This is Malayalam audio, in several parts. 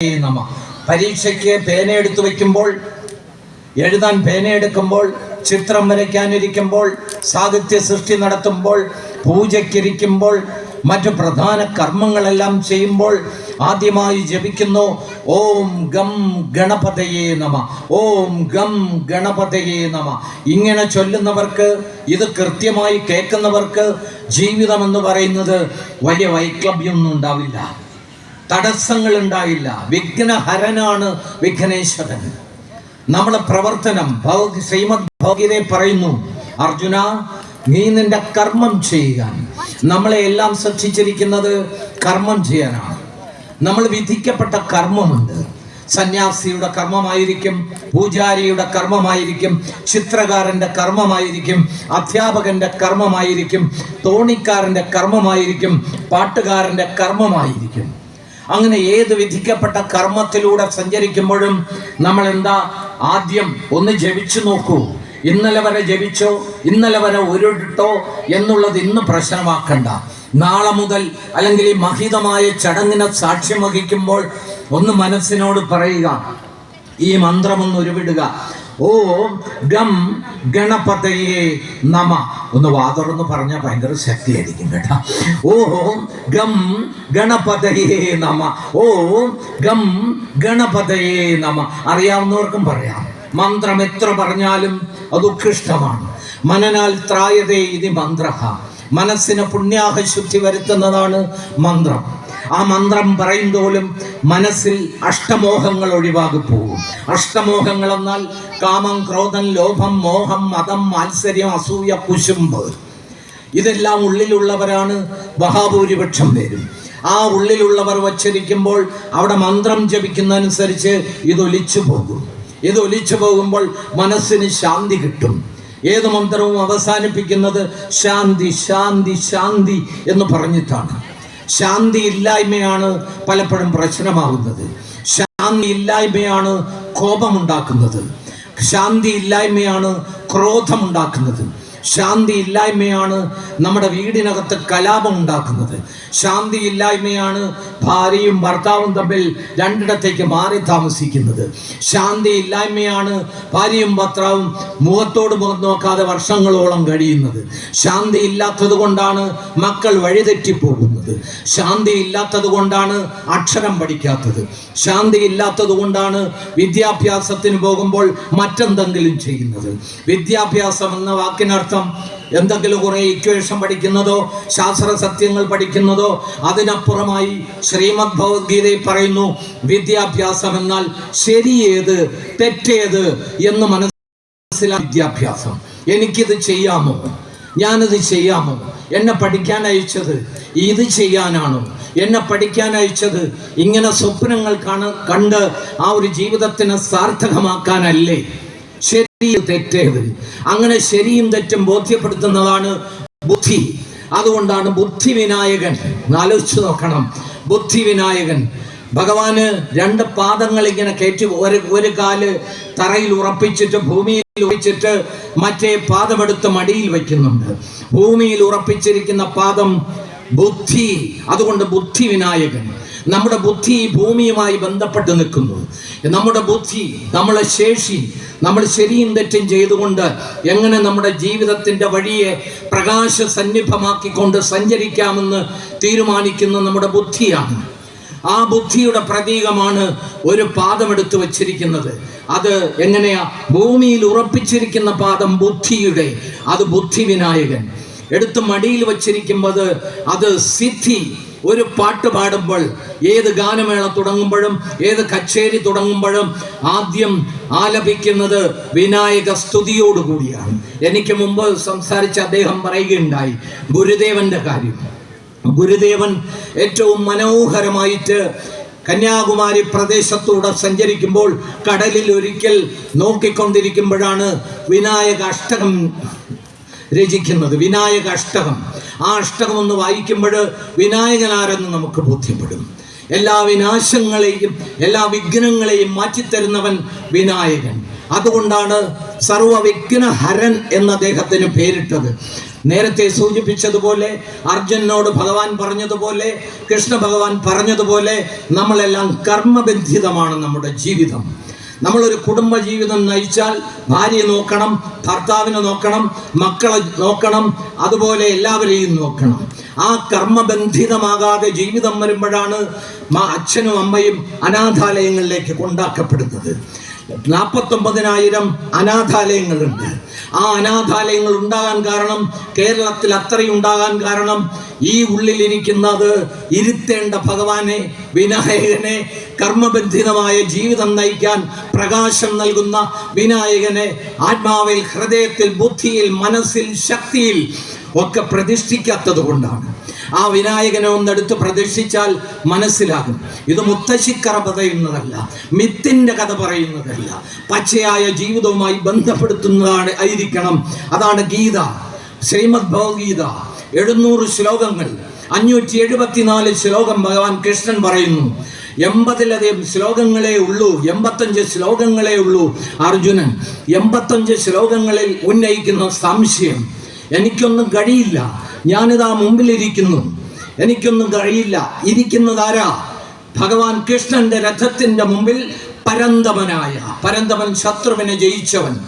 നമ. പരീക്ഷയ്ക്ക് പേന എടുത്തു വെക്കുമ്പോൾ എഴുതാൻ പേന എടുക്കുമ്പോൾ ചിത്രം വരയ്ക്കാനിരിക്കുമ്പോൾ സാഹിത്യ സൃഷ്ടി നടത്തുമ്പോൾ പൂജയ്ക്കിരിക്കുമ്പോൾ മറ്റു പ്രധാന കർമ്മങ്ങളെല്ലാം ചെയ്യുമ്പോൾ ആദ്യമായി ജപിക്കുന്നു ഓം ഗം ഗണപതയെ നമ. ഓം ഗം ഗണപതയെ നമ. ഇങ്ങനെ ചൊല്ലുന്നവർക്ക് ഇത് കൃത്യമായി കേൾക്കുന്നവർക്ക് ജീവിതം എന്ന് പറയുന്നത് വലിയ വൈക്ലഭ്യമൊന്നും ഉണ്ടാവില്ല. തടസ്സങ്ങൾ ഉണ്ടായില്ല വിഘ്നഹരനാണ് വിഘ്നേശ്വരൻ. നമ്മുടെ പ്രവർത്തനം ശ്രീമദ് ഭഗവതയെ പറയുന്നു അർജുന നീ നിന്റെ കർമ്മം ചെയ്യുക നമ്മളെ എല്ലാം സൃഷ്ടിച്ചിരിക്കുന്നത് കർമ്മം ചെയ്യാനാണ്. നമ്മൾ വിധിക്കപ്പെട്ട കർമ്മമുണ്ട്. സന്യാസിയുടെ കർമ്മമായിരിക്കും പൂജാരിയുടെ കർമ്മമായിരിക്കും ചിത്രകാരന്റെ കർമ്മമായിരിക്കും അധ്യാപകന്റെ കർമ്മമായിരിക്കും തോണിക്കാരന്റെ കർമ്മമായിരിക്കും പാട്ടുകാരന്റെ കർമ്മമായിരിക്കും. അങ്ങനെ ഏത് വിധിക്കപ്പെട്ട കർമ്മത്തിലൂടെ സഞ്ചരിക്കുമ്പോഴും നമ്മൾ എന്താ ആദ്യം ഒന്ന് ജപിച്ചു നോക്കൂ. ഇന്നലെ വരെ ജപിച്ചോ? ഇന്നലെ വരെ ഉരുട്ടോ എന്നുള്ളത് ഇന്ന് പ്രശ്നമാക്കണ്ട. നാളെ മുതൽ അല്ലെങ്കിൽ ഈ മഹിതമായ ചടങ്ങിനെ സാക്ഷ്യം വഹിക്കുമ്പോൾ ഒന്ന് മനസ്സിനോട് പറയുക. ഈ മന്ത്രമൊന്ന് ഉരുവിടുക. ഓം ഗം ഗണപതയെ നമ. ഒന്ന് വാതുറന്ന് പറഞ്ഞാൽ ഭയങ്കര ശക്തിയായിരിക്കും കേട്ടോ. ഓം ഗം ഗണപതയെ നമ. ഓം ഗം ഗണപതയെ നമ. അറിയാവുന്നവർക്കും പറയാം. മന്ത്രം എത്ര പറഞ്ഞാലും അത് ഉത്കൃഷ്ടമാണ്. മനനാൽ ത്രായതേ ഇതി മന്ത്ര മനസ്സിന് പുണ്യാഹ ശുദ്ധി വരുത്തുന്നതാണ് മന്ത്രം. ആ മന്ത്രം പറയുന്തോലും മനസ്സിൽ അഷ്ടമോഹങ്ങൾ ഒഴിവാകി പോകും അഷ്ടമോഹങ്ങൾ എന്നാൽ കാമം ക്രോധം ലോഭം മോഹം മതം മാത്സര്യം അസൂയ കുശുമ്പ്. ഇതെല്ലാം ഉള്ളിലുള്ളവരാണ് മഹാഭൂരിപക്ഷം പേരും. ആ ഉള്ളിലുള്ളവർ വച്ചിരിക്കുമ്പോൾ അവിടെ മന്ത്രം ജപിക്കുന്നതനുസരിച്ച് ഇതൊലിച്ചു പോകും. ഇതൊലിച്ചു പോകുമ്പോൾ മനസ്സിന് ശാന്തി കിട്ടും. ഏത് മന്ത്രവും അവസാനിപ്പിക്കുന്നത് ശാന്തി ശാന്തി ശാന്തി എന്ന് പറഞ്ഞിട്ടാണ്. ശാന്തി ഇല്ലായ്മയാണ് പലപ്പോഴും പ്രശ്നമാകുന്നത്. ശാന്തി ഇല്ലായ്മയാണ് കോപമുണ്ടാക്കുന്നത്. ശാന്തി ഇല്ലായ്മയാണ് ക്രോധമുണ്ടാക്കുന്നത്. ശാന്തി ഇല്ലായ്മയാണ് നമ്മുടെ വീടിനകത്ത് കലാപം ഉണ്ടാക്കുന്നത്. ശാന്തി ഇല്ലായ്മയാണ് ഭാര്യയും ഭർത്താവും തമ്മിൽ രണ്ടിടത്തേക്ക് മാറി താമസിക്കുന്നത്. ശാന്തി ഇല്ലായ്മയാണ് ഭാര്യയും ഭർത്താവും മുഖത്തോട് മുഖം നോക്കാതെ വർഷങ്ങളോളം കഴിയുന്നത്. ശാന്തി ഇല്ലാത്തത് കൊണ്ടാണ് മക്കൾ വഴിതെറ്റിപ്പോകുന്നത് ശാന്തി ഇല്ലാത്തത് കൊണ്ടാണ് അക്ഷരം പഠിക്കാത്തത്. ശാന്തി ഇല്ലാത്തത് കൊണ്ടാണ് വിദ്യാഭ്യാസത്തിന് പോകുമ്പോൾ മറ്റെന്തെങ്കിലും ചെയ്യുന്നത്. വിദ്യാഭ്യാസം എന്ന വാക്കിനർത്ഥം എന്തെങ്കിലും കുറെ ഇക്വേഷൻ പഠിക്കുന്നതോ ശാസ്ത്ര സത്യങ്ങൾ പഠിക്കുന്നതോ അതിനപ്പുറമായി ശ്രീമദ് ഭഗവത്ഗീതയിൽ പറയുന്നു വിദ്യാഭ്യാസം എന്നാൽ ശരിയേത് തെറ്റേത് എന്ന് മനസ്സിലാ വിദ്യാഭ്യാസം. എനിക്കിത് ചെയ്യാമോ? ഞാനിത് ചെയ്യാമോ? എന്നെ പഠിക്കാൻ അയച്ചത് ഇത് ചെയ്യാനാണോ? എന്നെ പഠിക്കാൻ അയച്ചത് ഇങ്ങനെ സ്വപ്നങ്ങൾ കാണ കണ്ട് ആ ഒരു ജീവിതത്തിനെ സാർത്ഥകമാക്കാനല്ലേ? ശരി തെറ്റേത്. അങ്ങനെ ശരിയും തെറ്റും ബോധ്യപ്പെടുത്തുന്നതാണ് ബുദ്ധി. അതുകൊണ്ടാണ് ബുദ്ധി വിനായകൻ ആലോചിച്ചു നോക്കണം. ബുദ്ധി വിനായകൻ ഭഗവാന് രണ്ട് പാദങ്ങൾ ഇങ്ങനെ കയറ്റി ഒരു ഒരു കാൽ തറയിൽ ഉറപ്പിച്ചിട്ട് ഭൂമിയിൽ ഉറപ്പിച്ചിട്ട് മറ്റേ പാദമെടുത്ത് മടിയിൽ വയ്ക്കുന്നുണ്ട് ഭൂമിയിൽ ഉറപ്പിച്ചിരിക്കുന്ന പാദം ബുദ്ധി. അതുകൊണ്ട് ബുദ്ധി വിനായകൻ നമ്മുടെ ബുദ്ധി ഭൂമിയുമായി ബന്ധപ്പെട്ട് നിൽക്കുന്നു. നമ്മുടെ ബുദ്ധി നമ്മളെ ശേഷി നമ്മൾ ശരിയും തെറ്റും ചെയ്തുകൊണ്ട് എങ്ങനെ നമ്മുടെ ജീവിതത്തിന്റെ വഴിയെ പ്രകാശ സന്നിഭമാക്കിക്കൊണ്ട് സഞ്ചരിക്കാമെന്ന് തീരുമാനിക്കുന്ന നമ്മുടെ ബുദ്ധിയാണ്. ആ ബുദ്ധിയുടെ പ്രതീകമാണ് ഒരു പാദമെടുത്തു വച്ചിരിക്കുന്നത്. അത് എങ്ങനെയാ? ഭൂമിയിൽ ഉറപ്പിച്ചിരിക്കുന്ന പാദം ബുദ്ധിയുടെ അത് ബുദ്ധി വിനായകൻ. എടുത്ത് മടിയിൽ വച്ചിരിക്കുമ്പോൾ അത് സിദ്ധി. ഒരു പാട്ട് പാടുമ്പോൾ ഏത് ഗാനമേള തുടങ്ങുമ്പോഴും ഏത് കച്ചേരി തുടങ്ങുമ്പോഴും ആദ്യം ആലപിക്കുന്നത് വിനായക സ്തുതിയോടുകൂടിയാണ് എനിക്ക് മുമ്പ് സംസാരിച്ച അദ്ദേഹം പറയുകയുണ്ടായി ഗുരുദേവന്റെ കാര്യം. ഗുരുദേവൻ ഏറ്റവും മനോഹരമായിട്ട് കന്യാകുമാരി പ്രദേശത്തൂടെ സഞ്ചരിക്കുമ്പോൾ കടലിൽ ഒരിക്കൽ നോക്കിക്കൊണ്ടിരിക്കുമ്പോഴാണ് വിനായക അഷ്ടകം രചിക്കുന്നത്. വിനായക അഷ്ടകം. ആ അഷ്ടകം ഒന്ന് വായിക്കുമ്പോൾ വിനായകനാരെന്ന് നമുക്ക് ബോധ്യപ്പെടും. എല്ലാ വിനാശങ്ങളെയും എല്ലാ വിഘ്നങ്ങളെയും മാറ്റിത്തരുന്നവൻ വിനായകൻ. അതുകൊണ്ടാണ് സർവ വിഘ്നഹരൻ എന്ന അദ്ദേഹത്തിന് പേരിട്ടത്. നേരത്തെ സൂചിപ്പിച്ചതുപോലെ അർജുനോട് ഭഗവാൻ പറഞ്ഞതുപോലെ കൃഷ്ണ ഭഗവാൻ പറഞ്ഞതുപോലെ നമ്മളെല്ലാം കർമ്മബന്ധിതമാണ് നമ്മുടെ ജീവിതം. നമ്മളൊരു കുടുംബ ജീവിതം നയിച്ചാൽ ഭാര്യയെ നോക്കണം ഭർത്താവിനെ നോക്കണം മക്കളെ നോക്കണം അതുപോലെ എല്ലാവരെയും നോക്കണം. ആ കർമ്മബന്ധിതമാകാതെ ജീവിതം വരുമ്പോഴാണ് അച്ഛനും അമ്മയും അനാഥാലയങ്ങളിലേക്ക് കൊണ്ടാക്കപ്പെടുന്നത്. നാൽപ്പത്തൊമ്പതിനായിരം അനാഥാലയങ്ങളുണ്ട്. ആ അനാഥാലയങ്ങൾ ഉണ്ടാകാൻ കാരണം കേരളത്തിൽ അത്രയും ഉണ്ടാകാൻ കാരണം ഈ ഉള്ളിലിരിക്കുന്നത് ഇരുത്തേണ്ട ഭഗവാനെ വിനായകനെ കർമ്മബന്ധിതമായ ജീവിതം നയിക്കാൻ പ്രകാശം നൽകുന്ന വിനായകനെ ആത്മാവിൽ ഹൃദയത്തിൽ ബുദ്ധിയിൽ മനസ്സിൽ ശക്തിയിൽ ഒക്കെ പ്രതിഷ്ഠിക്കാത്തത് കൊണ്ടാണ് ആ വിനായകനെ ഒന്നെടുത്ത് പ്രതീക്ഷിച്ചാൽ മനസ്സിലാകും. ഇത് മുത്തശ്ശിക്കറ പറയുന്നതല്ല മിത്തിന്റെ കഥ പറയുന്നതല്ല. പച്ചയായ ജീവിതവുമായി ബന്ധപ്പെടുത്തുന്നതാണ് ആയിരിക്കണം. അതാണ് ഗീത ശ്രീമദ് ഭഗവത്ഗീത. എഴുന്നൂറ് ശ്ലോകങ്ങൾ അഞ്ഞൂറ്റി എഴുപത്തിനാല് ശ്ലോകം ഭഗവാൻ കൃഷ്ണൻ പറയുന്നു. എൺപതിലധികം ശ്ലോകങ്ങളെ ഉള്ളൂ എൺപത്തഞ്ച് ശ്ലോകങ്ങളെ ഉള്ളൂ. അർജുനൻ എൺപത്തഞ്ച് ശ്ലോകങ്ങളിൽ ഉന്നയിക്കുന്ന സംശയം എനിക്കൊന്നും കഴിയില്ല. ഞാനിതാ മുമ്പിലിരിക്കുന്നു. എനിക്കൊന്നും കഴിയില്ല. ഇരിക്കുന്നതാരാ? ഭഗവാൻ കൃഷ്ണന്റെ രഥത്തിന്റെ മുമ്പിൽ പരന്തവനായ പരന്തവൻ ശത്രുവിനെ ജയിച്ചവൻ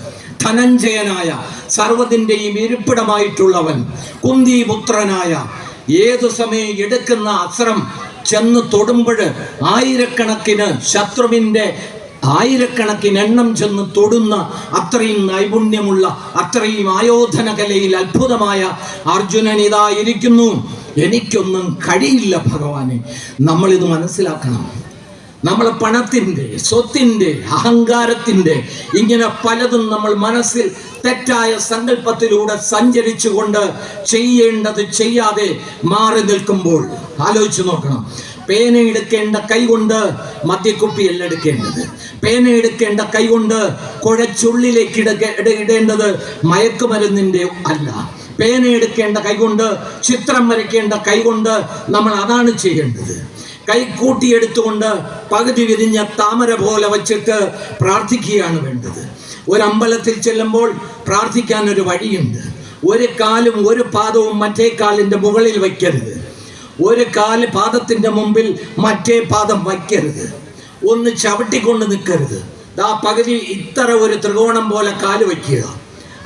ധനഞ്ജയനായ സർവത്തിന്റെയും ഇരിപ്പിടമായിട്ടുള്ളവൻ കുന്തിപുത്രനായ ഏതു സമയം എടുക്കുന്ന അസ്ത്രം ചെന്ന് തൊടുമ്പോൾ ആയിരക്കണക്കിന് ശത്രുവിന്റെ ആയിരക്കണക്കിന് എണ്ണം ചെന്ന് തൊടുന്ന അത്രയും നൈപുണ്യമുള്ള അത്രയും ആയോധന കലയിൽ അത്ഭുതമായ അർജുനൻ ഇതാ ഇരിക്കുന്നു എനിക്കൊന്നും കഴിയില്ല ഭഗവാനെ. നമ്മളിത് മനസ്സിലാക്കണം. നമ്മൾ പണത്തിന്റെ സ്വത്തിന്റെ അഹങ്കാരത്തിന്റെ ഇങ്ങനെ പലതും നമ്മൾ മനസ്സിൽ തെറ്റായ സങ്കല്പത്തിലൂടെ സഞ്ചരിച്ചുകൊണ്ട് ചെയ്യേണ്ടത് ചെയ്യാതെ മാറി നിൽക്കുമ്പോൾ ആലോചിച്ച് നോക്കണം. പേന എടുക്കേണ്ട കൈകൊണ്ട് മദ്യക്കുപ്പിയല്ല എടുക്കേണ്ടത്. പേന എടുക്കേണ്ട കൈകൊണ്ട് കുഴച്ചുള്ളിലേക്ക് ഇട ഇട- ഇടേണ്ടത് മയക്കുമരുന്നിന്റെ അല്ല. പേന എടുക്കേണ്ട കൈകൊണ്ട് ചിത്രം വരയ്ക്കേണ്ട കൈകൊണ്ട് നമ്മൾ അതാണ് ചെയ്യേണ്ടത്. കൈ കൂട്ടിയെടുത്തുകൊണ്ട് പകുതി വിരിഞ്ഞ താമര പോലെ വച്ചിട്ട് പ്രാർത്ഥിക്കുകയാണ് വേണ്ടത്. ഒരു അമ്പലത്തിൽ ചെല്ലുമ്പോൾ പ്രാർത്ഥിക്കാൻ ഒരു വഴിയുണ്ട്. ഒരു കാലും ഒരു പാദവും മറ്റേ കാലിന്റെ മുകളിൽ വയ്ക്കരുത്. ഒരു കാൽ പാദത്തിന്റെ മുമ്പിൽ മറ്റേ പാദം വയ്ക്കരുത്. ഒന്ന് ചവിട്ടിക്കൊണ്ട് നിൽക്കരുത്. ആ പകുതി ഇത്ര ഒരു ത്രികോണം പോലെ കാൽ വയ്ക്കുക.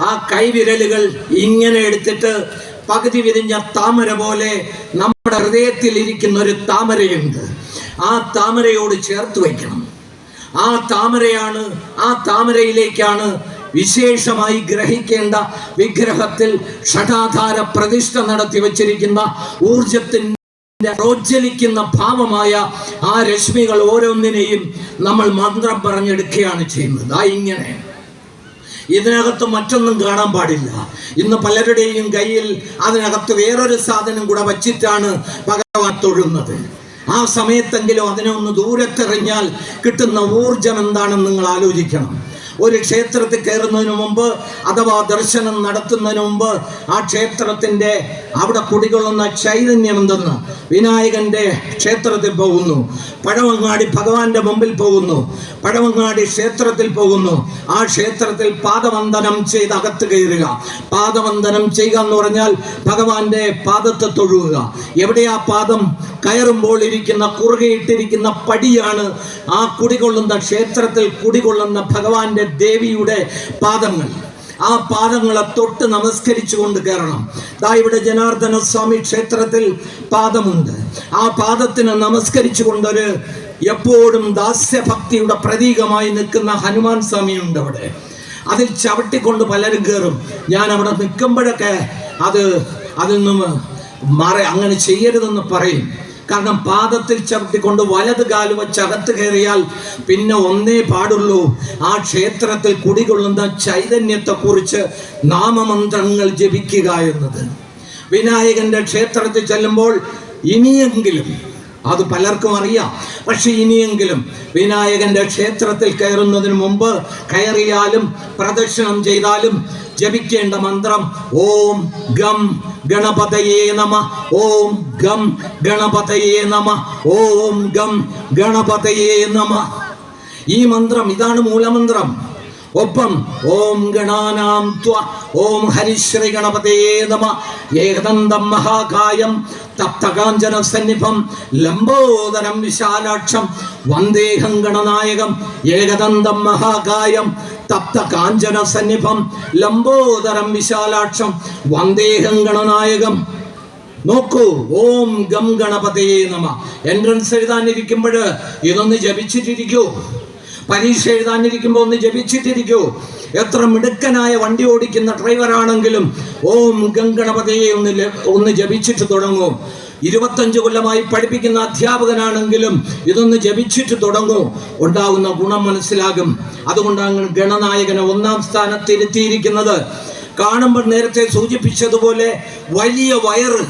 ആ കൈവിരലുകൾ ഇങ്ങനെ എടുത്തിട്ട് പകുതി വിരിഞ്ഞ താമര പോലെ നമ്മുടെ ഹൃദയത്തിൽ ഇരിക്കുന്ന ഒരു താമരയുണ്ട്. ആ താമരയോട് ചേർത്ത് വയ്ക്കണം. ആ താമരയാണ് ആ താമരയിലേക്കാണ് വിശേഷമായി ഗ്രഹിക്കേണ്ട വിഗ്രഹത്തിൽ ഷടാധാര പ്രതിഷ്ഠ നടത്തി വച്ചിരിക്കുന്ന ഊർജത്തിന്റെ പ്രോജ്വലിക്കുന്ന ഭാവമായ ആ രശ്മികൾ ഓരോന്നിനെയും നമ്മൾ മന്ത്രം പറഞ്ഞെടുക്കുകയാണ് ചെയ്യുന്നത്. ആ ഇങ്ങനെ. ഇതിനകത്ത് മറ്റൊന്നും കാണാൻ പാടില്ല. ഇന്ന് പലരുടെയും കയ്യിൽ അതിനകത്ത് വേറൊരു സാധനം കൂടെ വച്ചിട്ടാണ് ഭഗവാൻ തൊഴുന്നത്. ആ സമയത്തെങ്കിലും അതിനെ ഒന്ന് ദൂരത്തെറിഞ്ഞാൽ കിട്ടുന്ന ഊർജം എന്താണെന്ന് നിങ്ങൾ ആലോചിക്കണം. ഒരു ക്ഷേത്രത്തിൽ കയറുന്നതിന് മുമ്പ് അഥവാ ദർശനം നടത്തുന്നതിന് മുമ്പ് ആ ക്ഷേത്രത്തിന്റെ അവിടെ കുടികൊള്ളുന്ന ചൈതന്യം എന്തെന്ന്? വിനായകന്റെ ക്ഷേത്രത്തിൽ പോകുന്നു. പഴവങ്ങാടി ഭഗവാന്റെ മുമ്പിൽ പോകുന്നു. പഴവങ്ങാടി ക്ഷേത്രത്തിൽ പോകുന്നു. ആ ക്ഷേത്രത്തിൽ പാദവന്ദനം ചെയ്ത് അകത്ത് കയറുക. പാദവന്ദനം ചെയ്യുക എന്ന് പറഞ്ഞാൽ ഭഗവാന്റെ പാദത്തെ തൊഴുക എവിടെയാ പാദം? കയറുമ്പോൾ ഇരിക്കുന്ന കുറുകയിട്ടിരിക്കുന്ന പടിയാണ് ആ കുടികൊള്ളുന്ന ക്ഷേത്രത്തിൽ കുടികൊള്ളുന്ന ഭഗവാന്റെ ദേവിയുടെ പാദങ്ങൾ. ആ പാദങ്ങളെ തൊട്ട് നമസ്കരിച്ചുകൊണ്ട് കയറണം. ദാ ഇവിടെ ജനാർദ്ദന സ്വാമി ക്ഷേത്രത്തിൽ പാദമുണ്ട്. ആ പാദത്തിന് നമസ്കരിച്ചുകൊണ്ടൊരു എപ്പോഴും ദാസ്യഭക്തിയുടെ പ്രതീകമായി നിൽക്കുന്ന ഹനുമാൻ സ്വാമിയുണ്ട് അവിടെ. അതിൽ ചവിട്ടിക്കൊണ്ട് പലരും കയറും. ഞാൻ അവിടെ നിൽക്കുമ്പോഴൊക്കെ അത് അതിൽ നിന്ന് മാറി അങ്ങനെ ചെയ്യരുതെന്ന് പറയും. കാരണം പാദത്തിൽ ചവിട്ടിക്കൊണ്ട് വലത് കാൽ വെച്ച് അകത്ത് കയറിയാൽ പിന്നെ ഒന്നേ പാടുള്ളൂ. ആ ക്ഷേത്രത്തിൽ കുടികൊള്ളുന്ന ചൈതന്യത്തെക്കുറിച്ച് നാമമന്ത്രങ്ങൾ ജപിക്കുക എന്നത്. വിനായകന്റെ ക്ഷേത്രത്തിൽ ചെല്ലുമ്പോൾ ഇനിയെങ്കിലും അത് പലർക്കും അറിയാം പക്ഷെ ഇനിയെങ്കിലും വിനായകന്റെ ക്ഷേത്രത്തിൽ കയറുന്നതിന് മുമ്പ് കയറിയാലും പ്രദക്ഷിണം ചെയ്താലും ജപിക്കേണ്ട മന്ത്രം ഓം ഗം ഗണപതയേ നമ ഓം ഗം. ഗണപതയേ നമ ഓം ഗം. ഗണപതയേ നമ. ഈ മന്ത്രം ഇതാണ് മൂലമന്ത്രം. ഒപ്പം ഓം ഗണാനാം ത്വ ഓം ഹരിശ്രീ ഗണപതയേ നമ. ഏകദന്തം മഹാകായം തപ്തകാഞ്ചന സന്നിഭം ലംബോദരം വിശാലാക്ഷം വന്ദേഹം ഗണനായകം ഏകദന്തം മഹാകായം തപ്ത കാഞ്ചന സന്നിഭം ലംബോദരം വിശാലാക്ഷം വന്ദേഹം ഗണനായകം. നോക്കൂ ഓം ഗം ഗണപതയെ നമ. എൻട്രൻസ് എഴുതാനിരിക്കുമ്പോൾ ഇതൊന്ന് ജപിച്ചിട്ടിരിക്കൂ. പരീക്ഷ എഴുതാനിരിക്കുമ്പോൾ ഒന്ന് ജപിച്ചിട്ടിരിക്കൂ. എത്ര മിടുക്കനായ വണ്ടി ഓടിക്കുന്ന ഡ്രൈവറാണെങ്കിലും ഓം ഗംഗണപതയെ ഒന്ന് ഒന്ന് ജപിച്ചിട്ട് തുടങ്ങൂ. ഇരുപത്തഞ്ച് കൊല്ലമായി പഠിപ്പിക്കുന്ന അധ്യാപകനാണെങ്കിലും ഇതൊന്ന് ജപിച്ചിട്ട് തുടങ്ങൂ. ഉണ്ടാകുന്ന ഗുണം മനസ്സിലാകും. അതുകൊണ്ടാണ് ഗണനായകനെ ഒന്നാം സ്ഥാനത്തിരുത്തിയിരിക്കുന്നത്. കാണുമ്പോൾ നേരത്തെ സൂചിപ്പിച്ചതുപോലെ വലിയ വയറ്.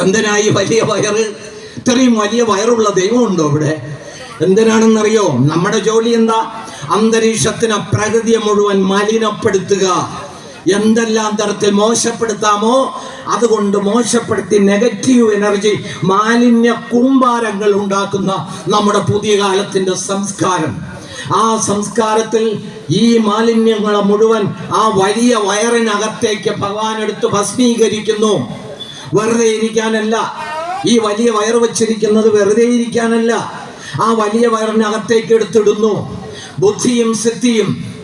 എന്തിനായി വലിയ വയറ്? ഇത്രയും വലിയ വയറുള്ള ദൈവമുണ്ടോ ഇവിടെ എന്തിനാണെന്നറിയോ? നമ്മുടെ ജോലി എന്താ? അന്തരീക്ഷത്തിന് പ്രകൃതിയെ മുഴുവൻ മലിനപ്പെടുത്തുക. എന്തെല്ലാം തരത്തിൽ മോശപ്പെടുത്താമോ അതുകൊണ്ട് മോശപ്പെടുത്തി നെഗറ്റീവ് എനർജി മാലിന്യ കൂമ്പാരങ്ങൾ ഉണ്ടാക്കുന്ന നമ്മുടെ പുതിയ കാലത്തിന്റെ സംസ്കാരം. ആ സംസ്കാരത്തിൽ ഈ മാലിന്യങ്ങളെ മുഴുവൻ ആ വലിയ വയറിനകത്തേക്ക് ഭഗവാൻ എടുത്ത് ഭസ്മീകരിക്കുന്നു. വെറുതെ ഇരിക്കാനല്ല. ഈ വലിയ വയറ് വച്ചിരിക്കുന്നത് വെറുതെ ഇരിക്കാനല്ല. ആ വലിയ വയറിനകത്തേക്ക് എടുത്തിടുന്നു. ബുദ്ധിയും സിദ്ധിയും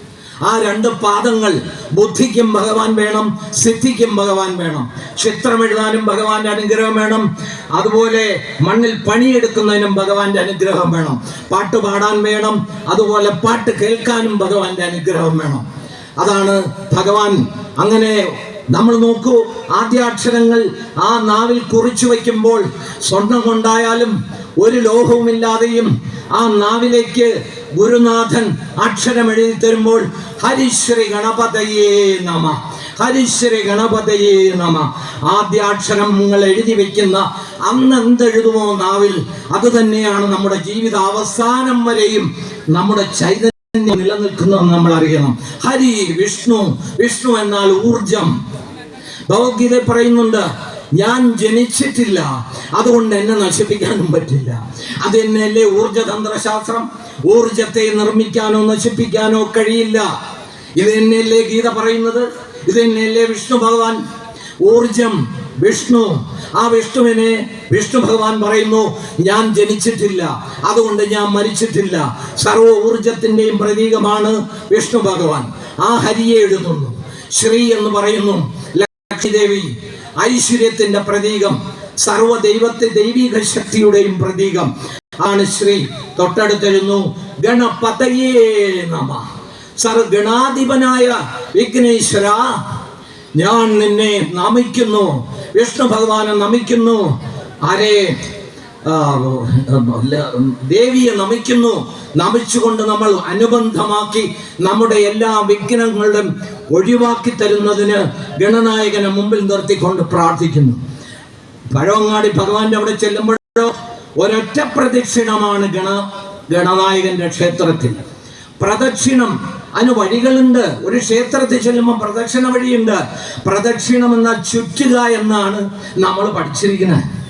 ആ രണ്ട് പാദങ്ങൾ ബുദ്ധിക്കും ഭഗവാൻ വേണം സിദ്ധിക്കും ഭഗവാൻ വേണം. ചിത്രം എഴുതാനും ഭഗവാന്റെ അനുഗ്രഹം വേണം. അതുപോലെ മണ്ണിൽ പണിയെടുക്കുന്നതിനും ഭഗവാന്റെ അനുഗ്രഹം വേണം. പാട്ട് പാടാൻ വേണം. അതുപോലെ പാട്ട് കേൾക്കാനും ഭഗവാന്റെ അനുഗ്രഹം വേണം. അതാണ് ഭഗവാൻ. അങ്ങനെ നമ്മൾ നോക്കൂ ആദ്യാക്ഷരങ്ങൾ ആ നാവിൽ കുറിച്ചു വയ്ക്കുമ്പോൾ സ്വർണം കൊണ്ടായാലും ഒരു ലോഹവുമില്ലാതെയും ആ നാവിലേക്ക് ഗുരുനാഥൻ അക്ഷരം എഴുതി തരുമ്പോൾ ഹരിശ്രീ ഗണപതയേ നമ ഹരിശ്രീ ഗണപതയേ നമ. ആദ്യാക്ഷരം നിങ്ങൾ എഴുതി വെക്കുന്ന അന്ന് എന്തെഴുതുമോ നാവിൽ അത് തന്നെയാണ് നമ്മുടെ ജീവിത അവസാനം വരെയും നമ്മുടെ ചൈതന്യം നിലനിൽക്കുന്നതെന്ന് നമ്മൾ അറിയണം. ഹരി വിഷ്ണു വിഷ്ണു എന്നാൽ ഊർജം ഭഗവത്ഗീത പറയുന്നുണ്ട് ഞാൻ ജനിച്ചിട്ടില്ല. അതുകൊണ്ട് എന്നെ നശിപ്പിക്കാനും പറ്റില്ല. അത് തന്നെയല്ലേ ഊർജതന്ത്രശാസ്ത്രം? ഊർജത്തെ നിർമ്മിക്കാനോ നശിപ്പിക്കാനോ കഴിയില്ല. ഇത് തന്നെയല്ലേ ഗീത പറയുന്നത്? ഇത് തന്നെയല്ലേ വിഷ്ണു ഭഗവാൻ? ഊർജം വിഷ്ണു. ആ വിഷ്ണുവിനെ വിഷ്ണു ഭഗവാൻ പറയുന്നു ഞാൻ ജനിച്ചിട്ടില്ല. അതുകൊണ്ട് ഞാൻ മരിച്ചിട്ടില്ല. സർവ ഊർജത്തിന്റെയും പ്രതീകമാണ് വിഷ്ണു ഭഗവാൻ. ആ ഹരിയെ എഴുതുന്നു. ശ്രീ എന്ന് പറയുന്നു. ലക്ഷ്മിദേവി ഐശ്വര്യത്തിന്റെ പ്രതീകം സർവ ദൈവത്തെ ദൈവിക ശക്തിയുടെയും പ്രതീകം ആണ് ശ്രീ തൊട്ടടുത്തിരുന്നു ഗണപതയേ നമ. സർഗണാധിപനായ വിഘ്നേശ്വര ഞാൻ നിന്നെ നമിക്കുന്നു വിഷ്ണു ഭഗവാനെ നമിക്കുന്നു. ല- ദേവിയെ നമിക്കുന്നു. നമിച്ചുകൊണ്ട് നമ്മൾ അനുബന്ധമാക്കി നമ്മുടെ എല്ലാ വിഘ്നങ്ങളും ഒഴിവാക്കി തരുന്നതിന് ഗണനായകനെ മുമ്പിൽ നിർത്തിക്കൊണ്ട് പ്രാർത്ഥിക്കുന്നു. പഴവങ്ങാടി ഭഗവാന്റെ അവിടെ ചെല്ലുമ്പോഴോ ഒരൊറ്റ പ്രദക്ഷിണമാണ് ഗണ ഗണനായകന്റെ ക്ഷേത്രത്തിൽ. പ്രദക്ഷിണം അതിന് വഴികളുണ്ട്. ഒരു ക്ഷേത്രത്തിൽ ചെല്ലുമ്പോൾ പ്രദക്ഷിണ വഴിയുണ്ട്. പ്രദക്ഷിണം എന്നാൽ ചുറ്റുക എന്നാണ് നമ്മൾ പഠിച്ചിരിക്കുന്നത്.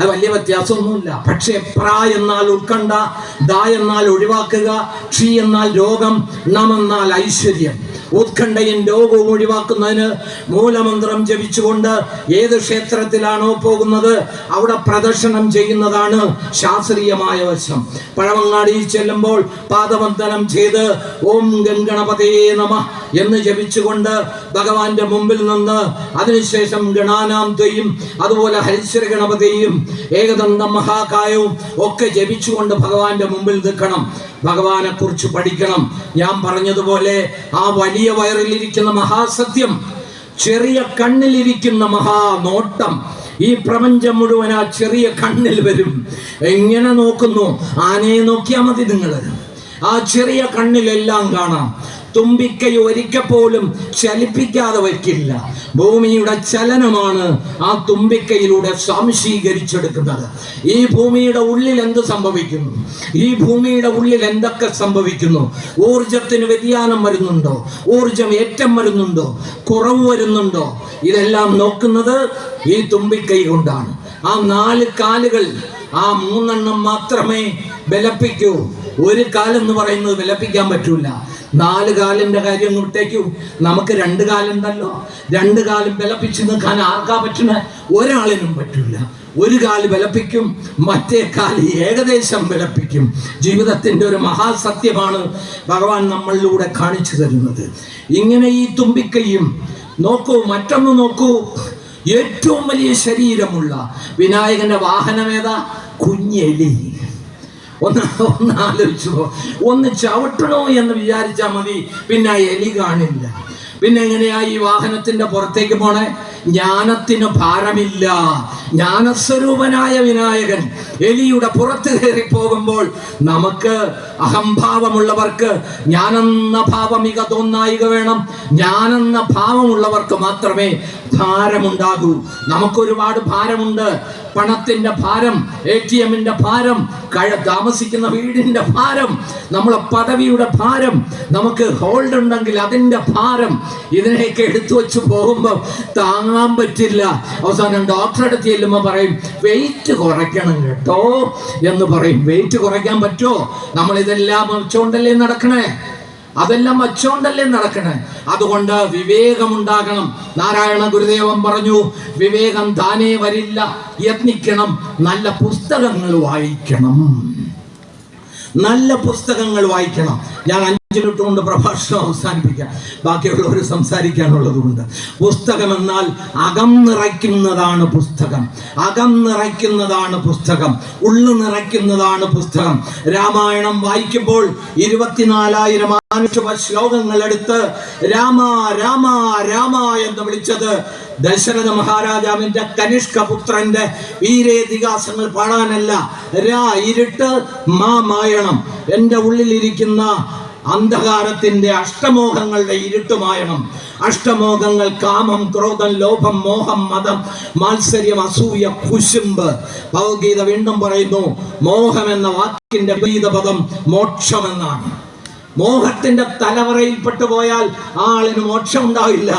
അത് വലിയ വ്യത്യാസമൊന്നുമില്ല. പക്ഷേ പ്ര എന്നാൽ ഉത്കണ്ഠ ദ എന്നാൽ ഒഴിവാക്കുക ക്ഷി എന്നാൽ രോഗം നമെന്നാൽ ഐശ്വര്യം. ഉത്കണ്ഠയും രോഗവും ഒഴിവാക്കുന്നതിന് മൂലമന്ത്രം ജപിച്ചുകൊണ്ട് ഏത് ക്ഷേത്രത്തിലാണോ പോകുന്നത് അവിടെ പ്രദർശനം ചെയ്യുന്നതാണ് ശാസ്ത്രീയമായ വശം. പഴവങ്ങാടിയിൽ ചെല്ലുമ്പോൾ പാദവന്ദനം ചെയ്ത് ഓം ഗംഗണപതേ നമ എന്ന് ജപിച്ചുകൊണ്ട് ഭഗവാന്റെ മുമ്പിൽ നിന്ന് അതിനുശേഷം ഗണാനാന്തയും അതുപോലെ ഹരിശ്വര ഗണപതിയും ഏകദന്ത മഹാകായവും ഒക്കെ ജപിച്ചുകൊണ്ട് ഭഗവാന്റെ മുമ്പിൽ നിൽക്കണം. ഭഗവാനെ കുറിച്ച് പഠിക്കണം. ഞാൻ പറഞ്ഞതുപോലെ ആ വലിയ വയറിലിരിക്കുന്ന മഹാസത്യം ചെറിയ കണ്ണിലിരിക്കുന്ന മഹാനോട്ടം ഈ പ്രപഞ്ചം മുഴുവൻ ആ ചെറിയ കണ്ണിൽ വരും. എങ്ങനെ നോക്കുന്നു? ആനയെ നോക്കിയാൽ മതി നിങ്ങൾ ആ ചെറിയ കണ്ണിലെല്ലാം കാണാം. തുമ്പിക്കൈ ഒരിക്കൽ പോലും ചലിപ്പിക്കാതെ വയ്ക്കില്ല ഭൂമിയുടെ ചലനമാണ് ആ തുമ്പിക്കൈയിലൂടെ സ്വാംശീകരിച്ചെടുക്കുന്നത്. ഈ ഭൂമിയുടെ ഉള്ളിൽ എന്ത് സംഭവിക്കുന്നു? ഈ ഭൂമിയുടെ ഉള്ളിൽ എന്തൊക്കെ സംഭവിക്കുന്നു? ഊർജത്തിന് വ്യതിയാനം വരുന്നുണ്ടോ? ഊർജം ഏറ്റം വരുന്നുണ്ടോ? കുറവ് വരുന്നുണ്ടോ? ഇതെല്ലാം നോക്കുന്നത് ഈ തുമ്പിക്കൈ കൊണ്ടാണ്. ആ നാല് കാലുകൾ ആ മൂന്നെണ്ണം മാത്രമേ ബലപ്പിക്കൂ. ഒരു കാലെന്ന് പറയുന്നത് വിലപ്പിക്കാൻ പറ്റൂല. നാല് കാലിന്റെ കാര്യം വിട്ടേക്കും നമുക്ക് രണ്ട് കാലുണ്ടല്ലോ രണ്ട് കാലം വിലപ്പിച്ച് നിൽക്കാൻ ആർക്കാ പറ്റുന്ന? ഒരാളിനും പറ്റില്ല ഒരു കാൽ വിലപ്പിക്കും മറ്റേ കാൽ ഏകദേശം വിലപ്പിക്കും ജീവിതത്തിന്റെ ഒരു മഹാസത്യമാണ് ഭഗവാൻ നമ്മളിലൂടെ കാണിച്ചു തരുന്നത്. ഇങ്ങനെ ഈ തുമ്പിക്കൈയും നോക്കൂ മറ്റൊന്ന് നോക്കൂ. ഏറ്റവും വലിയ ശരീരമുള്ള വിനായകന്റെ വാഹനമേതാ? കുഞ്ഞെലി. ഒന്ന് ഒന്ന് ആലോചിച്ചു ഒന്ന് ചവിട്ടണോ എന്ന് വിചാരിച്ചാൽ മതി. പിന്നെ എലി കാണില്ല. പിന്നെ എങ്ങനെയാ ഈ വാഹനത്തിന്റെ പുറത്തേക്ക് പോണേ? ജ്ഞാനത്തിന് ഭാരമില്ല. ജ്ഞാനസ്വരൂപനായ വിനായകൻ എലിയുടെ പുറത്ത് കയറി പോകുമ്പോൾ നമുക്ക് അഹംഭാവമുള്ളവർക്ക് ഞാനെന്ന ഭാവമിക തോന്നായിക വേണം. ഞാനെന്ന ഭാവമുള്ളവർക്ക് മാത്രമേ ഭാരമുണ്ടാകൂ. നമുക്കൊരുപാട് ഭാരമുണ്ട്. പണത്തിന്റെ ഭാരം എ ടി എമ്മിന്റെ ഭാരം കഴ താമസിക്കുന്ന വീടിന്റെ ഭാരം നമ്മളെ പദവിയുടെ ഭാരം നമുക്ക് ഹോൾഡ് ഉണ്ടെങ്കിൽ അതിന്റെ ഭാരം ഇതിനെയൊക്കെ എടുത്തു വെച്ച് പോകുമ്പോൾ താങ്ങാൻ പറ്റില്ല. അവസാനം ഡോക്ടറെ അടുത്ത് ചെല്ലുമ്പോൾ പറയും വെയിറ്റ് കുറയ്ക്കണം കേട്ടോ എന്ന് പറയും. വെയിറ്റ് കുറയ്ക്കാൻ പറ്റുമോ? നമ്മൾ ഇതെല്ലാം വെച്ചുകൊണ്ടല്ലേ നടക്കണേ? അതെല്ലാം വച്ചോണ്ടല്ലേ നടക്കണേ? അതുകൊണ്ട് വിവേകമുണ്ടാകണം. നാരായണ ഗുരുദേവൻ പറഞ്ഞു വിവേകം താനേ വരില്ല. യത്നിക്കണം. നല്ല പുസ്തകങ്ങൾ വായിക്കണം. നല്ല പുസ്തകങ്ങൾ വായിക്കണം. ഞാൻ കൊണ്ട് പ്രഭാഷണം അവസാനിപ്പിക്കാം. ബാക്കിയുള്ളവർ സംസാരിക്കാനുള്ളത് കൊണ്ട് പുസ്തകം എന്നാൽ അകം നിറയ്ക്കുന്നതാണ് പുസ്തകം. അകം നിറയ്ക്കുന്നതാണ് പുസ്തകം. ഉള്ളു നിറയ്ക്കുന്നതാണ് പുസ്തകം. രാമായണം വായിക്കുമ്പോൾ ഇരുപത്തിനാലായിരം ശ്ലോകങ്ങൾ എടുത്ത് രാമ രാമ രാമ എന്ന് വിളിച്ചത് ദശരഥ മഹാരാജാവിന്റെ കനിഷ്ക പുത്രന്റെ വീരേതിഹാസങ്ങൾ പാടാനല്ല. രാ ഇരുട്ട് മാ മായണം എന്റെ ഉള്ളിലിരിക്കുന്ന അന്ധകാരത്തിന്റെ അഷ്ടമോഹങ്ങളുടെ ഇരുട്ടുമായണം. അഷ്ടമോഹങ്ങൾ കാമം ക്രോധം ലോഭം മോഹം മതം മാത്സര്യം അസൂയ കുശുമ്പ്. ഭഗവത്ഗീത വീണ്ടും പറയുന്നു മോഹം എന്ന വാക്കിന്റെ ഗീത പദം മോക്ഷമെന്നാണ്. മോഹത്തിന്റെ തലവറയിൽപ്പെട്ടു പോയാൽ ആളിന് മോക്ഷം ഉണ്ടാവില്ല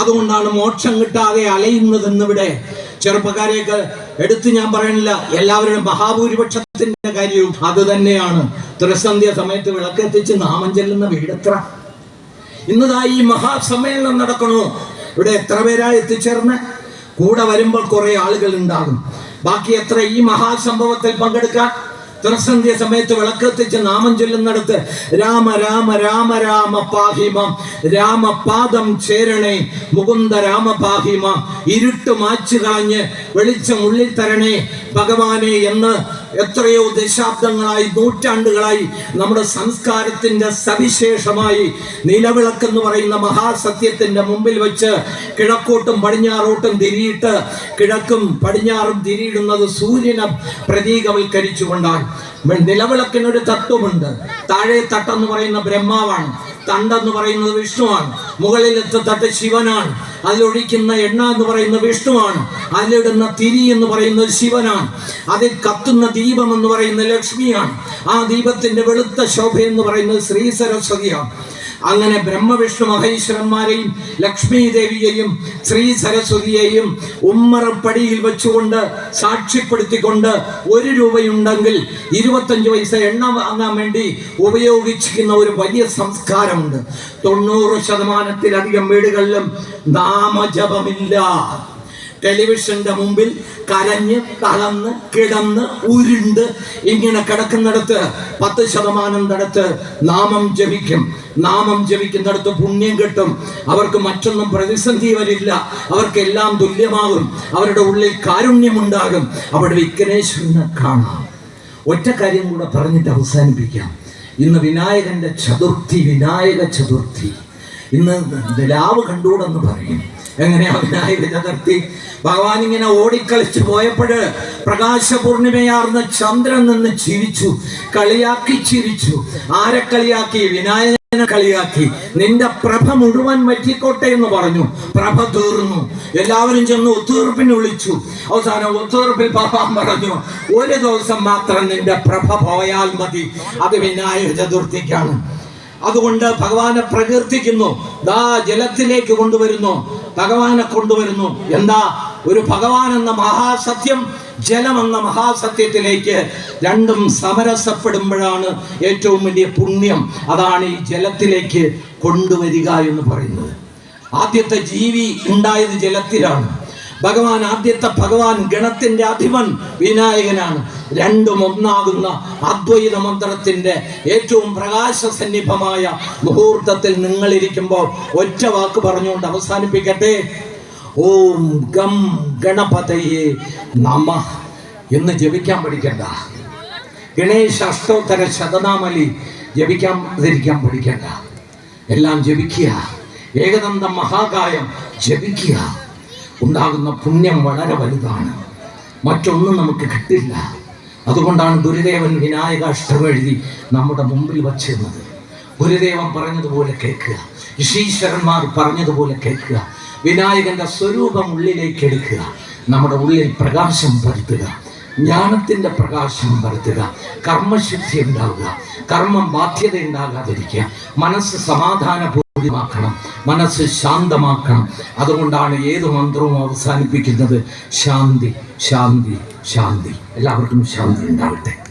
അതുകൊണ്ടാണ് മോക്ഷം കിട്ടാതെ അലയുന്നതെന്നിവിടെ ചെറുപ്പക്കാരെയൊക്കെ എടുത്ത് ഞാൻ പറയണില്ല. എല്ലാവരുടെ മഹാഭൂരിപക്ഷത്തിന്റെ കാര്യവും അത് തന്നെയാണ്. ത്രിസന്ധ്യ സമയത്ത് വിളക്കെത്തിച്ച് നാമം ചെല്ലുന്ന വീടെത്ര? ഇന്നതാ ഈ മഹാസമ്മേളനം നടക്കണോ? ഇവിടെ എത്ര പേരാ എത്തിച്ചേർന്ന്? കൂടെ വരുമ്പോൾ കുറെ ആളുകൾ ഉണ്ടാകും. ബാക്കി എത്ര ഈ മഹാസംഭവത്തിൽ പങ്കെടുക്കാൻ? ത്രിസന്ധ്യ സമയത്ത് വിളക്കെത്തിച്ച് നാമം ചൊല്ലുന്നിടത്ത് രാമ രാമ രാമ രാമ പാഹിമം രാമപാദം ചേരണേ മുകുന്ദ രാമ പാഹിമ ഇരുട്ട് മാച്ചു കളഞ്ഞ് വെളിച്ചം ഉള്ളിൽ തരണേ ഭഗവാനെ എന്ന് എത്രയോ ദശാബ്ദങ്ങളായി നൂറ്റാണ്ടുകളായി നമ്മുടെ സംസ്കാരത്തിന്റെ സവിശേഷമായി നിലവിളക്കെന്ന് പറയുന്ന മഹാസത്യത്തിന്റെ മുമ്പിൽ വെച്ച് കിഴക്കോട്ടും പടിഞ്ഞാറോട്ടും തിരിയിട്ട് കിഴക്കും പടിഞ്ഞാറും തിരിയിടുന്നത് സൂര്യനെ പ്രതീകവൽക്കരിച്ചുകൊണ്ടാണ്. നിലവിളക്കിനൊരു തത്വമുണ്ട്. താഴെ തട്ടെന്ന് പറയുന്ന ബ്രഹ്മാവാണ്. തണ്ടെന്ന് പറയുന്നത് വിഷ്ണുവാണ്. മുകളിലത്തെ തട്ട് ശിവനാണ്. അതിലൊഴിക്കുന്ന എണ്ണ എന്ന് പറയുന്ന വിഷ്ണുവാണ്. അതിലിടുന്ന തിരി എന്ന് പറയുന്നത് ശിവനാണ്. അതിൽ കത്തുന്ന ദീപം എന്ന് പറയുന്ന ലക്ഷ്മിയാണ്. ആ ദീപത്തിന്റെ വെളുത്ത ശോഭ എന്ന് പറയുന്നത് ശ്രീ സരസ്വതിയാണ്. അങ്ങനെ ബ്രഹ്മവിഷ്ണു മഹേശ്വരന്മാരെയും ലക്ഷ്മി ദേവിയെയും ശ്രീ സരസ്വതിയെയും ഉമ്മറപ്പടിയിൽ വെച്ചുകൊണ്ട് സാക്ഷ്യപ്പെടുത്തിക്കൊണ്ട് ഒരു രൂപയുണ്ടെങ്കിൽ ഇരുപത്തഞ്ച് പൈസ എണ്ണ വാങ്ങാൻ വേണ്ടി ഉപയോഗിച്ചിരിക്കുന്ന ഒരു വലിയ സംസ്കാരമുണ്ട്. തൊണ്ണൂറ് ശതമാനത്തിലധികം വീടുകളിലും നാമജപമില്ല. ടെലിവിഷന്റെ മുമ്പിൽ കരഞ്ഞ് തളന്ന് കിടന്ന് ഉരുണ്ട് ഇങ്ങനെ കിടക്കുന്നിടത്ത് പത്ത് ശതമാനം നടത്ത് നാമം ജപിക്കും. നാമം ജപിക്കുന്നിടത്ത് പുണ്യം കിട്ടും. അവർക്ക് മറ്റൊന്നും പ്രതിസന്ധി വരില്ല. അവർക്കെല്ലാം തുല്യമാകും. അവരുടെ ഉള്ളിൽ കാരുണ്യമുണ്ടാകും. അവിടെ വിഘ്നേശ്വരനെ കാണാം. ഒറ്റ കാര്യം കൂടെ പറഞ്ഞിട്ട് അവസാനിപ്പിക്കാം. ഇന്ന് വിനായകന്റെ ചതുർത്ഥി വിനായക ചതുർത്ഥി. ഇന്ന് ലാവ് കണ്ടുകൂടെന്ന് പറയും. എങ്ങനെയാ വിനായക ചതുർത്ഥി ഭഗവാൻ ഇങ്ങനെ ഓടിക്കളിച്ചു പോയപ്പോഴ് പ്രകാശപൂർണിമയാർന്ന ചന്ദ്രൻ നിന്ന് ചിരിച്ചു കളിയാക്കി ചിരിച്ചു. ആരെ കളിയാക്കി? വിനായകനെ കളിയാക്കി. നിന്റെ പ്രഭ മുഴുവൻ വറ്റിക്കോട്ടെ എന്ന് പറഞ്ഞു. പ്രഭ തീർന്നു. എല്ലാവരും ചെന്ന് ഒത്തുതീർപ്പിന് വിളിച്ചു. അവസാനം ഒത്തുതീർപ്പിൽ ഭഗവാൻ പറഞ്ഞു ഒരു ദിവസം മാത്രം നിന്റെ പ്രഭ പോയാൽ മതി. അത് വിനായക ചതുർത്ഥിക്കാണ്. അതുകൊണ്ട് ഭഗവാനെ പ്രകീർത്തിക്കുന്നു. ദാ ജലത്തിലേക്ക് കൊണ്ടുവരുന്നു. ഭഗവാനെ കൊണ്ടുവരുന്നു. എന്താ? ഒരു ഭഗവാൻ എന്ന മഹാസത്യം ജലം എന്ന മഹാസത്യത്തിലേക്ക് രണ്ടും സമരസപ്പെടുമ്പോഴാണ് ഏറ്റവും വലിയ പുണ്യം. അതാണ് ഈ ജലത്തിലേക്ക് കൊണ്ടുവരിക എന്ന് പറയുന്നത്. ആദ്യത്തെ ജീവി ഉണ്ടായത് ജലത്തിലാണ്. ഭഗവാൻ ആദ്യത്തെ ഭഗവാൻ ഗണത്തിന്റെ അധിപൻ വിനായകനാണ്. രണ്ടും ഒന്നാകുന്ന അദ്വൈത മന്ത്രത്തിന്റെ ഏറ്റവും പ്രകാശ പ്രകാശസന്നിഭമായ മുഹൂർത്തത്തിൽ നിങ്ങളിരിക്കുമ്പോൾ ഒറ്റ വാക്ക് പറഞ്ഞുകൊണ്ട് അവസാനിപ്പിക്കട്ടെ. ഓം ഗം ഗണപതയെ നമ എന്ന് ജപിക്കാൻ പഠിക്കണ്ട. ഗണേശ അഷ്ടോത്തര ശതനാമലി ജപിക്കാൻ ധരിക്കാൻ പഠിക്കണ്ട. എല്ലാം ജപിക്കുക. ഏകദന്തം മഹാകായം ജപിക്കുക. ഉണ്ടാകുന്ന പുണ്യം വളരെ വലുതാണ്. മറ്റൊന്നും നമുക്ക് കിട്ടില്ല. അതുകൊണ്ടാണ് ഗുരുദേവൻ വിനായക അഷ്ടകം എഴുതി നമ്മുടെ മുമ്പിൽ വച്ചിരുന്നത്. ഗുരുദേവൻ പറഞ്ഞതുപോലെ കേൾക്കുക. ഋഷീശ്വരന്മാർ പറഞ്ഞതുപോലെ കേൾക്കുക. വിനായകന്റെ സ്വരൂപം ഉള്ളിലേക്ക് എടുക്കുക. നമ്മുടെ ഉള്ളിൽ പ്രകാശം പരത്തുക. ജ്ഞാനത്തിന്റെ പ്രകാശം പരത്തുക. കർമ്മശുദ്ധി ഉണ്ടാവുക. കർമ്മം ബാധ്യത ഉണ്ടാകാതിരിക്കുക. മനസ്സ് സമാധാനപൂർവമാക്കണം മനസ്സ് ശാന്തമാക്കണം. അതുകൊണ്ടാണ് ഏത് മന്ത്രവും അവസാനിപ്പിക്കുന്നത്. ശാന്തി ശാന്തി ശാന്തി. എല്ലാവർക്കും ശാന്തി ഉണ്ടാവട്ടെ.